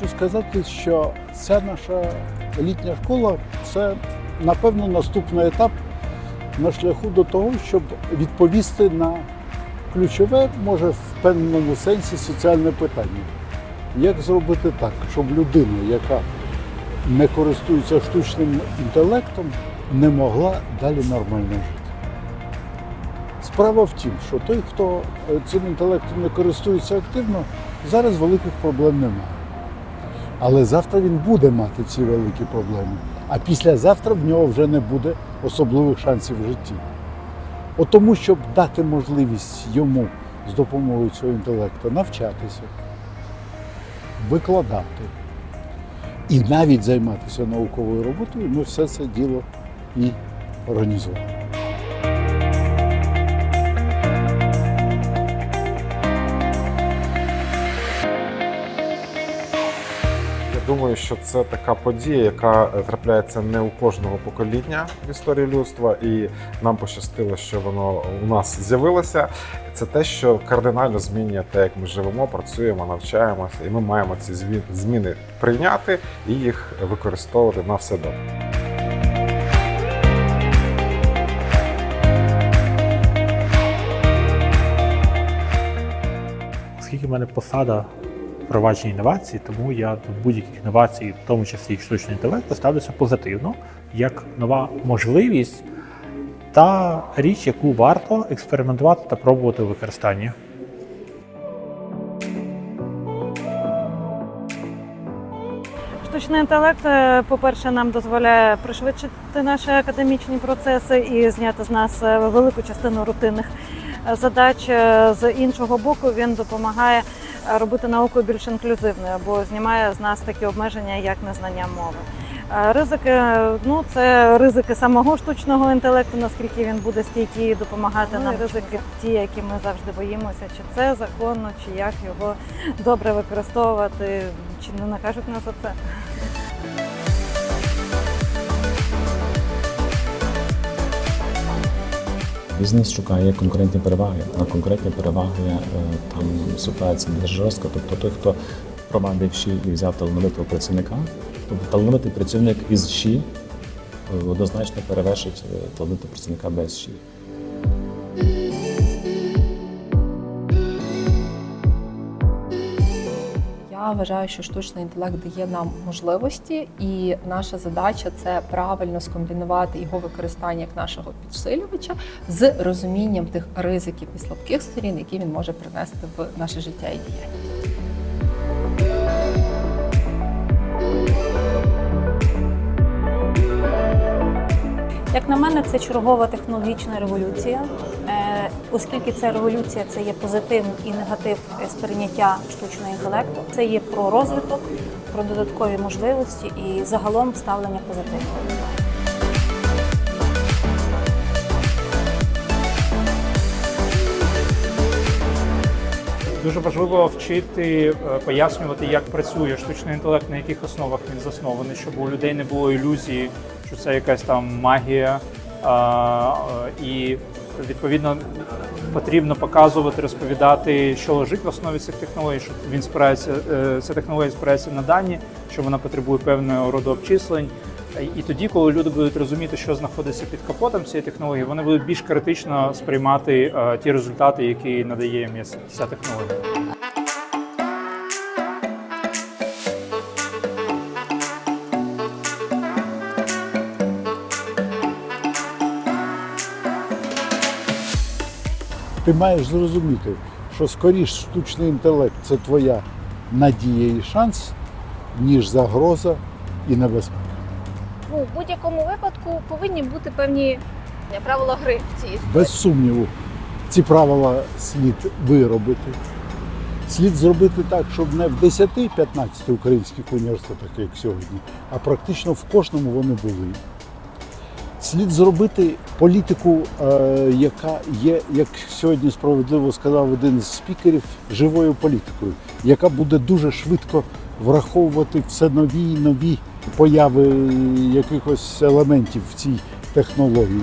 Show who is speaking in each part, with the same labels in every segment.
Speaker 1: хочу сказати, що ця наша літня школа це, напевно, наступний етап на шляху до того, щоб відповісти на ключове, може, в певному сенсі соціальне питання. Як зробити так, щоб людина, яка не користується штучним інтелектом, не могла далі нормально жити? Справа в тім, що той, хто цим інтелектом не користується активно, зараз великих проблем немає. Але завтра він буде мати ці великі проблеми. А післязавтра в нього вже не буде особливих шансів в житті. От тому, щоб дати можливість йому з допомогою цього інтелекту навчатися, викладати і навіть займатися науковою роботою, ми все це діло і організували.
Speaker 2: Думаю, що це така подія, яка е, трапляється не у кожного покоління в історії людства, і нам пощастило, що воно у нас з'явилося. Це те, що кардинально змінює те, як ми живемо, працюємо, навчаємося, і ми маємо ці зміни прийняти і їх використовувати на все добре.
Speaker 3: Оскільки в мене посада впровадження інновацій, тому я до будь-яких інновацій, в тому числі і штучного інтелекту, ставлюся позитивно, як нова можливість та річ, яку варто експериментувати та пробувати у використанні.
Speaker 4: Штучний інтелект, е, по-перше, нам дозволяє пришвидшити наші академічні процеси і зняти з нас е, велику частину рутинних е, задач. З іншого боку, він допомагає робити науку більш інклюзивною, бо знімає з нас такі обмеження, як незнання мови. Е, Ризики, е, ну це ризики самого штучного інтелекту, наскільки він буде стійкий допомагати допомагати нам. Ризики ті, які ми завжди боїмося, чи це законно, чи як його добре використовувати, чи не накажуть нас за це.
Speaker 5: Бізнес шукає конкурентні переваги, а конкурентні переваги е, там ситуація дуже жорстка. Тобто той, хто провадив ШІ і взяв талановитого працівника, тобто талановитий працівник із ШІ е, однозначно перевершить е, талановитого працівника без ШІ.
Speaker 6: Вважаю, що штучний інтелект дає нам можливості, і наша задача це правильно скомбінувати його використання як нашого підсилювача з розумінням тих ризиків і слабких сторін, які він може принести в наше життя і діяльність.
Speaker 7: Як на мене, це чергова технологічна революція, Е, оскільки ця революція це є позитив і негатив сприйняття штучного інтелекту. Це є про розвиток, про додаткові можливості і загалом ставлення позитиву.
Speaker 8: Дуже важливо вчити, е, пояснювати, як працює штучний інтелект, на яких основах він заснований, щоб у людей не було ілюзії, що це якась там магія. Е, І відповідно потрібно показувати, розповідати, що лежить в основі цих технологій, що він спирається, е, ця технологія спирається на дані, що вона потребує певного роду обчислень. І тоді, коли люди будуть розуміти, що знаходиться під капотом цієї технології, вони будуть більш критично сприймати е, ті результати, які надає їм ця технологія.
Speaker 1: Ти маєш зрозуміти, що скоріш штучний інтелект це твоя надія і шанс, ніж загроза і небезпека.
Speaker 9: ну, в будь-якому випадку повинні бути певні правила гри в цій історії.
Speaker 1: Без сумніву, ці правила слід виробити. Слід зробити так, щоб не в 10-15 українських університетах, як сьогодні, а практично в кожному вони були. Слід зробити політику, е, яка є, як сьогодні справедливо сказав один з спікерів, живою політикою, яка буде дуже швидко враховувати все нові і нові появи якихось елементів в цій технології.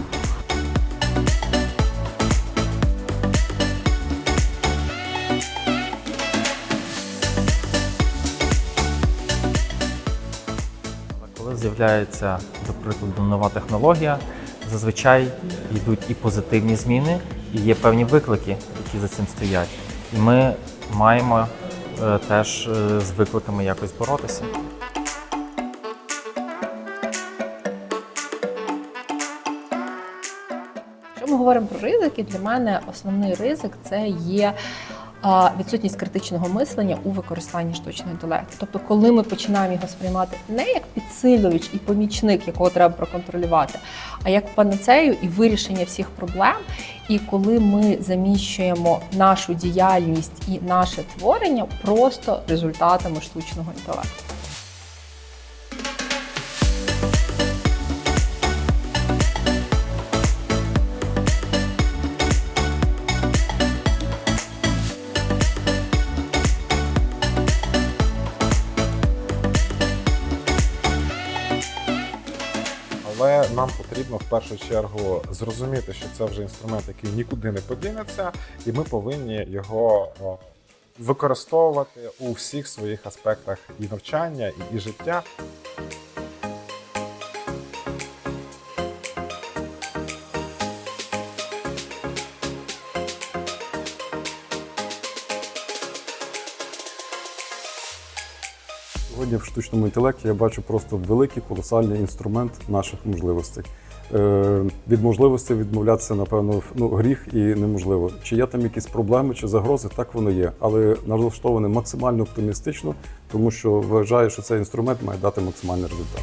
Speaker 10: З'являється, до прикладу, нова технологія, зазвичай йдуть і позитивні зміни, і є певні виклики, які за цим стоять. І ми маємо е, теж е, з викликами якось боротися.
Speaker 6: Якщо ми говоримо про ризики, для мене основний ризик це є відсутність критичного мислення у використанні штучного інтелекту. Тобто, коли ми починаємо його сприймати не як підсилювач і помічник, якого треба проконтролювати, а як панацею і вирішення всіх проблем. І коли ми заміщуємо нашу діяльність і наше творення просто результатами штучного інтелекту.
Speaker 2: Потрібно в першу чергу зрозуміти, що це вже інструмент, який нікуди не подінеться, і ми повинні його використовувати у всіх своїх аспектах і навчання, і, і життя.
Speaker 11: Сьогодні в штучному інтелекті я бачу просто великий колосальний інструмент наших можливостей. Е, від можливості відмовлятися, напевно, ну, гріх і неможливо. Чи є там якісь проблеми чи загрози, так воно є. Але налаштований максимально оптимістично, тому що вважаю, що цей інструмент має дати максимальний результат.